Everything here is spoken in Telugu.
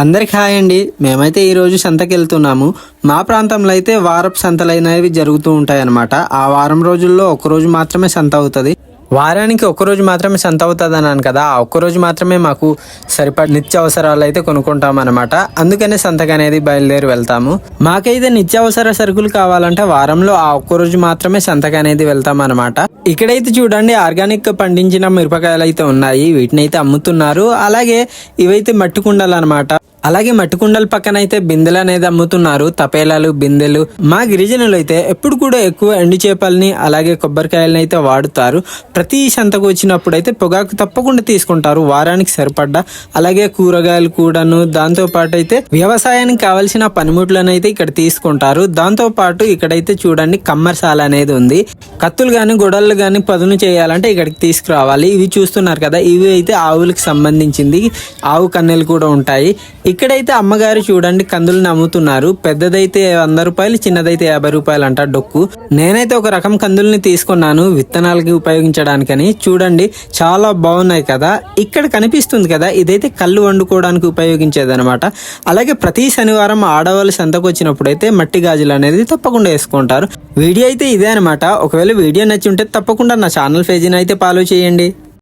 అందరికి హాయ్ అండి. మేమైతే ఈరోజు సంతకి వెళ్తున్నాము మా ప్రాంతంలో అయితే వారపు సంతలైనవి జరుగుతూ ఉంటాయి అన్నమాట ఆ వారం రోజుల్లో ఒకరోజు మాత్రమే సంత అవుతుంది. వారానికి ఒక రోజు మాత్రమే సంత అవుతుంది అన్నాను కదా. ఆ ఒక్క రోజు మాత్రమే మాకు సరిపడ నిత్యావసరాలు అయితే కొనుక్కుంటాం అనమాట అందుకనే సంతకు అనేది బయలుదేరి వెళ్తాము. మాకైతే నిత్యావసర సరుకులు కావాలంటే వారంలో ఆ ఒక్క రోజు మాత్రమే సంతకు అనేది వెళ్తాం అనమాట ఇక్కడైతే చూడండి ఆర్గానిక్ పండించిన మిరపకాయలు అయితే ఉన్నాయి. వీటిని అయితే అమ్ముతున్నారు. అలాగే ఇవైతే మట్టి కుండలు అనమాట అలాగే మట్టి కుండల పక్కన అయితే బిందెలు అనేది అమ్ముతున్నారు తపేలాలు బిందెలు. మా గిరిజనులు అయితే ఎప్పుడు కూడా ఎక్కువ ఎండు చేపల్ని అలాగే కొబ్బరికాయలని అయితే వాడుతారు. ప్రతి సంతకు వచ్చినప్పుడు అయితే పొగాకు తప్పకుండా తీసుకుంటారు వారానికి సరిపడ్డ. అలాగే కూరగాయలు కూడాను దాంతో పాటు అయితే వ్యవసాయానికి కావాల్సిన పనిముట్లను అయితే ఇక్కడ తీసుకుంటారు. దాంతో పాటు ఇక్కడైతే చూడండి కమ్మర్సాల అనేది ఉంది. కత్తులు కానీ గొడవలు కానీ పదును చేయాలంటే ఇక్కడికి తీసుకురావాలి. ఇవి చూస్తున్నారు కదా ఇవి అయితే ఆవులకు సంబంధించింది. ఆవు కన్నెలు కూడా ఉంటాయి. ఇక్కడైతే అమ్మగారు చూడండి కందులు నమ్ముతున్నారు. పెద్దదైతే వంద రూపాయలు చిన్నదైతే యాభై రూపాయలు అంట డొక్కు. నేనైతే ఒక రకం కందుల్ని తీసుకున్నాను విత్తనాలకి ఉపయోగించడానికని. చూడండి చాలా బాగున్నాయి కదా. ఇక్కడ కనిపిస్తుంది కదా ఇదైతే కళ్ళు వండుకోవడానికి ఉపయోగించేది అనమాట అలాగే ప్రతి శనివారం ఆడవాళ్ళు సంతకు వచ్చినప్పుడు అయితే మట్టి గాజులు అనేది తప్పకుండా వేసుకుంటారు. వీడియో అయితే ఇదే అనమాట ఒకవేళ వీడియో నచ్చి ఉంటే తప్పకుండా నా ఛానల్ పేజీని అయితే ఫాలో చేయండి.